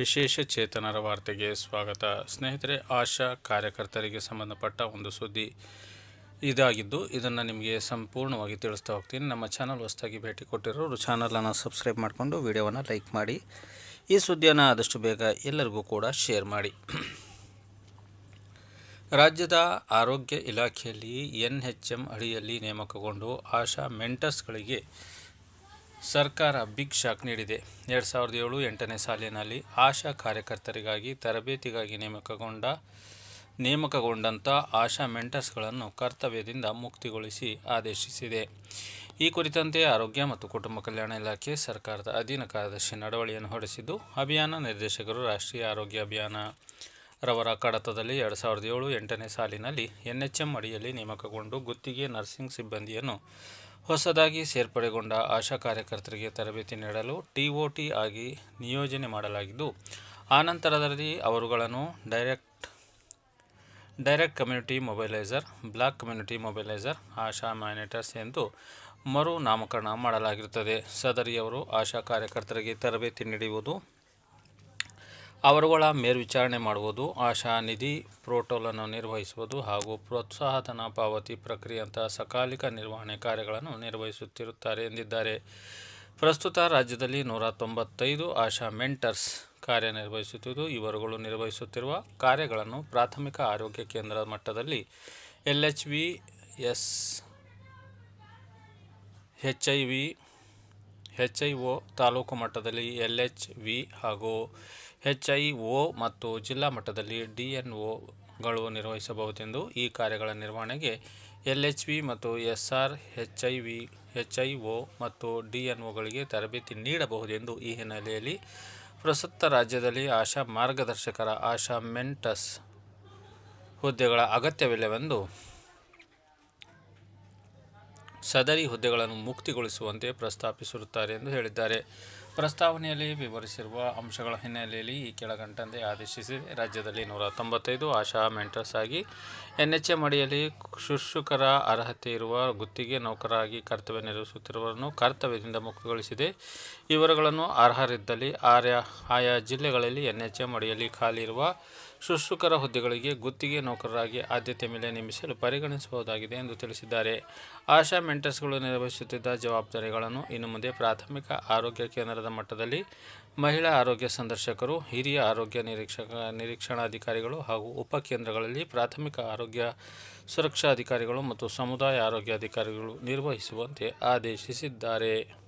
ವಿಶೇಷ ಚೇತನರ ವಾರ್ತೆಗೆ ಸ್ವಾಗತ. ಸ್ನೇಹಿತರೆ, ಆಶಾ ಕಾರ್ಯಕರ್ತರಿಗೆ ಸಂಬಂಧಪಟ್ಟ ಒಂದು ಸುದ್ದಿ ಇದಾಗಿದ್ದು, ಇದನ್ನು ನಿಮಗೆ ಸಂಪೂರ್ಣವಾಗಿ ತಿಳಿಸ್ತಾ ಹೋಗ್ತೀನಿ. ನಮ್ಮ ಚಾನಲ್ ಹೊಸದಾಗಿ ಭೇಟಿ ಕೊಟ್ಟಿರೋರು ಚಾನಲನ್ನು ಸಬ್ಸ್ಕ್ರೈಬ್ ಮಾಡಿಕೊಂಡು ವಿಡಿಯೋವನ್ನು ಲೈಕ್ ಮಾಡಿ. ಈ ಸುದ್ದಿಯನ್ನು ಆದಷ್ಟು ಬೇಗ ಎಲ್ಲರಿಗೂ ಕೂಡ ಶೇರ್ ಮಾಡಿ. ರಾಜ್ಯದ ಆರೋಗ್ಯ ಇಲಾಖೆಯಲ್ಲಿ ಎನ್ ಎಚ್ ಎಂ ಅಡಿಯಲ್ಲಿ ನೇಮಕಗೊಂಡು ಆಶಾ ಮೆಂಟರ್ಸ್ಗಳಿಗೆ ಸರ್ಕಾರ ಬಿಗ್ ಶಾಕ್ ನೀಡಿದೆ. ಎರಡು ಸಾವಿರದ ಏಳು ಎಂಟನೇ ಸಾಲಿನಲ್ಲಿ ಆಶಾ ಕಾರ್ಯಕರ್ತರಿಗಾಗಿ ತರಬೇತಿಗಾಗಿ ನೇಮಕಗೊಂಡ, ನೇಮಕಗೊಂಡಂಥ ಆಶಾ ಮೆಂಟರ್ಸ್ಗಳನ್ನು ಕರ್ತವ್ಯದಿಂದ ಮುಕ್ತಿಗೊಳಿಸಿ ಆದೇಶಿಸಿದೆ. ಈ ಕುರಿತಂತೆ ಆರೋಗ್ಯ ಮತ್ತು ಕುಟುಂಬ ಕಲ್ಯಾಣ ಇಲಾಖೆ ಸರ್ಕಾರದ ಅಧೀನ ಕಾರ್ಯದರ್ಶಿ ನಡವಳಿಯನ್ನು ಹೊರಡಿಸಿದ್ದು, ಅಭಿಯಾನ ನಿರ್ದೇಶಕರು ರಾಷ್ಟ್ರೀಯ ಆರೋಗ್ಯ ಅಭಿಯಾನ. ರವರ ಕಡತದಲ್ಲಿ ಎರಡು ಸಾವಿರದ ಏಳು ಎಂಟನೇ ಸಾಲಿನಲ್ಲಿ ಎನ್ಎಚ್ಎಂ ಅಡಿಯಲ್ಲಿ ನೇಮಕಗೊಂಡು ಗುತ್ತಿಗೆ ನರ್ಸಿಂಗ್ ಸಿಬ್ಬಂದಿಯನ್ನು ಹೊಸದಾಗಿ ಸೇರ್ಪಡೆಗೊಂಡ ಆಶಾ ಕಾರ್ಯಕರ್ತರಿಗೆ ತರಬೇತಿ ನೀಡಲು ಟಿಒಟಿ ಆಗಿ ನಿಯೋಜನೆ ಮಾಡಲಾಗಿದ್ದು ಆನಂತರದಲ್ಲಿ ಅವರುಗಳನ್ನು direct direct community mobiliser, block community mobiliser, ASHA mentors ಎಂದು ಮರು ನಾಮಕರಣ ಮಾಡಲಾಗಿರುತ್ತದೆ. ಸದರಿಯವರು ಆಶಾ ಕಾರ್ಯಕರ್ತರಿಗೆ ತರಬೇತಿ ನೀಡುವುದು ಅವರುಗಳ ಮೇಲ್ವಿಚಾರಣೆ ಮಾಡುವುದು, ಆಶಾ ನಿಧಿ ಪ್ರೋಟೋಲನ್ನು ನಿರ್ವಹಿಸುವುದು ಹಾಗೂ ಪ್ರೋತ್ಸಾಹಧನ ಪಾವತಿ ಪ್ರಕ್ರಿಯೆಯಂತಹ ಸಕಾಲಿಕ ನಿರ್ವಹಣೆ ಕಾರ್ಯಗಳನ್ನು ನಿರ್ವಹಿಸುತ್ತಿರುತ್ತಾರೆ ಎಂದಿದ್ದಾರೆ. ಪ್ರಸ್ತುತ ರಾಜ್ಯದಲ್ಲಿ ನೂರ ತೊಂಬತ್ತೈದು ಆಶಾ ಮೆಂಟರ್ಸ್ ಕಾರ್ಯನಿರ್ವಹಿಸುತ್ತಿದ್ದು, ಇವರುಗಳು ನಿರ್ವಹಿಸುತ್ತಿರುವ ಕಾರ್ಯಗಳನ್ನು ಪ್ರಾಥಮಿಕ ಆರೋಗ್ಯ ಕೇಂದ್ರ ಮಟ್ಟದಲ್ಲಿ L H V s, H I V H I O taluk ಮಟ್ಟದಲ್ಲಿ ಎಲ್ ಎಚ್ ವಿ ಹಾಗೂ ಎಚ್ ಐ ಒ ಮತ್ತು ಜಿಲ್ಲಾ ಮಟ್ಟದಲ್ಲಿ ಡಿ ಎನ್ ಒಗಳು ನಿರ್ವಹಿಸಬಹುದೆಂದು ಈ ಕಾರ್ಯಗಳ ನಿರ್ವಹಣೆಗೆ ಎಲ್ ಎಚ್ ವಿ ಮತ್ತು S R H I V H I O ಮತ್ತು ಡಿ ಎನ್ ಒಗಳಿಗೆ ತರಬೇತಿ ನೀಡಬಹುದೆಂದು ಈ ಹಿನ್ನೆಲೆಯಲ್ಲಿ ಪ್ರಸ್ತುತ ರಾಜ್ಯದಲ್ಲಿ ಆಶಾ ಮಾರ್ಗದರ್ಶಕರ, ಆಶಾ ಮೆಂಟಸ್ ಹುದ್ದೆಗಳ ಅಗತ್ಯವಿಲ್ಲವೆಂದು ಸದರಿ ಹುದ್ದೆಗಳನ್ನು ಮುಕ್ತಿಗೊಳಿಸುವಂತೆ ಪ್ರಸ್ತಾಪಿಸಿರುತ್ತಾರೆ ಎಂದು ಹೇಳಿದ್ದಾರೆ. ಪ್ರಸ್ತಾವನೆಯಲ್ಲಿ ವಿವರಿಸಿರುವ ಅಂಶಗಳ ಹಿನ್ನೆಲೆಯಲ್ಲಿ ಈ ಕೆಳಗಂಟಂತೆ ಆದೇಶಿಸಿದೆ ರಾಜ್ಯದಲ್ಲಿ ನೂರ ತೊಂಬತ್ತೈದು ಆಶಾ ಮೆಂಟರ್ಸ್ ಆಗಿ ಎನ್ ಎಚ್ ಎಂ ಅಡಿಯಲ್ಲಿ ಶುಶ್ರೂಷಕರ ಅರ್ಹತೆ ಇರುವ ಗುತ್ತಿಗೆ ನೌಕರಾಗಿ ಕರ್ತವ್ಯ ನಿರ್ವಹಿಸುತ್ತಿರುವವರನ್ನು ಕರ್ತವ್ಯದಿಂದ ಮುಕ್ತಗೊಳಿಸಿದೆ. ಇವರುಗಳನ್ನು ಅರ್ಹರಿದ್ದಲ್ಲಿ ಆರ್ಯ, ಆಯಾ ಜಿಲ್ಲೆಗಳಲ್ಲಿ ಎನ್ ಎಚ್ ಎಂ ಅಡಿಯಲ್ಲಿ ಖಾಲಿ ಇರುವ ಶುಶ್ರೂಷಕರ ಹುದ್ದೆಗಳಿಗೆ ಗುತ್ತಿಗೆ ನೌಕರರಾಗಿ ಆದ್ಯತೆ ಮೇಲೆ ನೇಮಿಸಲು ಪರಿಗಣಿಸಬಹುದಾಗಿದೆ ಎಂದು ತಿಳಿಸಿದ್ದಾರೆ. ಆಶಾ ಮೆಂಟರ್ಸ್ಗಳು ನಿರ್ವಹಿಸುತ್ತಿದ್ದ ಜವಾಬ್ದಾರಿಗಳನ್ನು ಇನ್ನು ಮುಂದೆ ಪ್ರಾಥಮಿಕ ಆರೋಗ್ಯ ಕೇಂದ್ರದ ಮಟ್ಟದಲ್ಲಿ ಮಹಿಳಾ ಆರೋಗ್ಯ ಸಂದರ್ಶಕರು, ಹಿರಿಯ ಆರೋಗ್ಯ ನಿರೀಕ್ಷಕ, ನಿರೀಕ್ಷಣಾಧಿಕಾರಿಗಳು ಹಾಗೂ ಉಪಕೇಂದ್ರಗಳಲ್ಲಿ ಪ್ರಾಥಮಿಕ ಆರೋಗ್ಯ ಸುರಕ್ಷಾ ಅಧಿಕಾರಿಗಳು ಮತ್ತು ಸಮುದಾಯ ಆರೋಗ್ಯ ಅಧಿಕಾರಿಗಳು ನಿರ್ವಹಿಸುವಂತೆ ಆದೇಶಿಸಿದ್ದಾರೆ.